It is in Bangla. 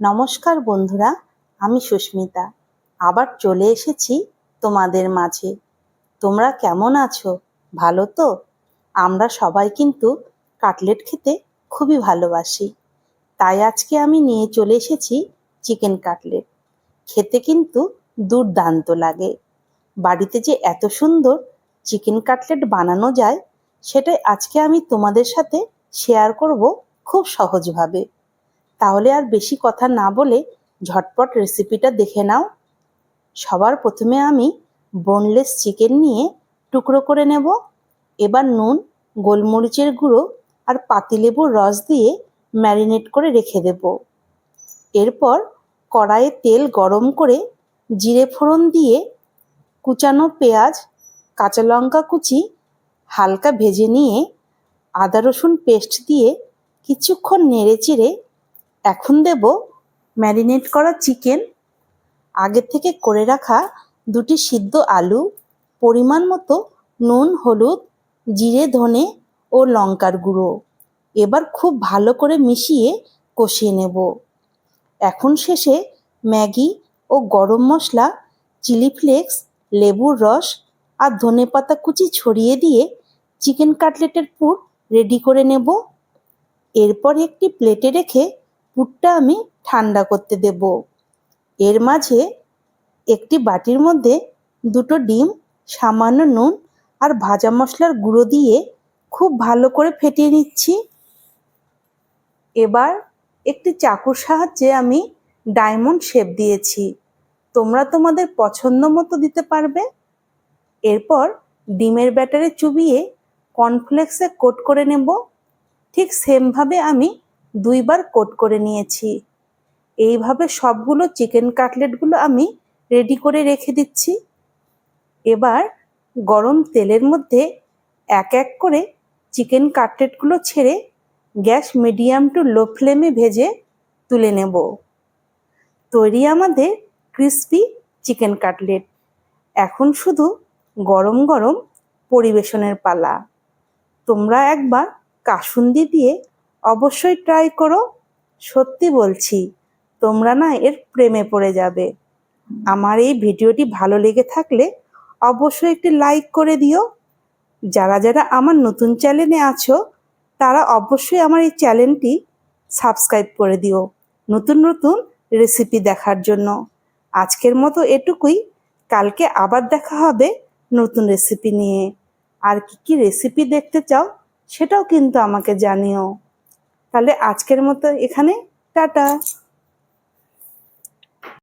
নমস্কার বন্ধুরা, আমি সুস্মিতা। আবার চলে এসেছি তোমাদের মাঝে। তোমরা কেমন আছো? ভালো তো? আমরা সবাই কিন্তু কাটলেট খেতে খুবই ভালোবাসি। তাই আজকে আমি নিয়ে চলে এসেছি চিকেন কাটলেট। খেতে কিন্তু দুর্দান্ত লাগে। বাড়িতে যে এত সুন্দর চিকেন কাটলেট বানানো যায়, সেটাই আজকে আমি তোমাদের সাথে শেয়ার করব খুব সহজভাবে। তাহলে আর বেশি কথা না বলে ঝটপট রেসিপিটা দেখে নাও। সবার প্রথমে আমি বোনলেস চিকেন নিয়ে টুকরো করে নেব। এবার নুন, গোলমরিচের গুঁড়ো আর পাতিলেবুর রস দিয়ে ম্যারিনেট করে রেখে দেব। এরপর কড়াইয়ে তেল গরম করে জিরে ফোড়ন দিয়ে কুচানো পেঁয়াজ, কাঁচা লঙ্কা কুচি, হালকা ভেজে নিয়ে আদা রসুন পেস্ট দিয়ে কিছুক্ষণ নেড়ে চেড়ে এখন দেব ম্যারিনেট করা চিকেন, আগে থেকে করে রাখা দুটি সিদ্ধ আলু, পরিমাণ মতো নুন, হলুদ, জিরে, ধনে ও লঙ্কার গুঁড়ো। এবার খুব ভালো করে মিশিয়ে কষিয়ে নেব। এখন শেষে ম্যাগি ও গরম মশলা, চিলি ফ্লেক্স, লেবুর রস আর ধনেপাতা কুচি ছড়িয়ে দিয়ে চিকেন কাটলেটের পুর রেডি করে নেব। এরপর একটি প্লেটে রেখে পুরটা আমি ঠান্ডা করতে দেব। এর মাঝে একটি বাটির মধ্যে দুটো ডিম, সামান্য নুন আর ভাজা মশলার গুঁড়ো দিয়ে খুব ভালো করে ফেটিয়ে নিচ্ছি। এবার একটি চাকুর সাহায্যে আমি ডায়মন্ড শেপ দিয়েছি। তোমরা তোমাদের পছন্দ মতো দিতে পারবে। এরপর ডিমের ব্যাটারে চুবিয়ে কর্নফ্লেক্সে কোট করে নেব। ঠিক সেমভাবে আমি দুইবার কোট করে নিয়েছি। এইভাবে সবগুলো চিকেন কাটলেটগুলো আমি রেডি করে রেখে দিচ্ছি। এবার গরম তেলের মধ্যে এক এক করে চিকেন কাটলেটগুলো ছেড়ে গ্যাস মিডিয়াম টু লো ফ্লেমে ভেজে তুলে নেব। তৈরি আমাদের ক্রিসপি চিকেন কাটলেট। এখন শুধু গরম গরম পরিবেশনের পালা। তোমরা একবার কাসুন্দি দিয়ে অবশ্যই ট্রাই করো। সত্যি বলছি, তোমরা না এর প্রেমে পড়ে যাবে। আমার এই ভিডিওটি ভালো লেগে থাকলে অবশ্যই একটি লাইক করে দিও। যারা যারা আমার নতুন চ্যানেলে আছো, তারা অবশ্যই আমার এই চ্যানেলটি সাবস্ক্রাইব করে দিও নতুন নতুন রেসিপি দেখার জন্য। আজকের মতো এটুকুই। কালকে আবার দেখা হবে নতুন রেসিপি নিয়ে। আর কি কি রেসিপি দেখতে চাও, সেটাও কিন্তু আমাকে জানিও। তাহলে আজকের মতো এখানে টাটা।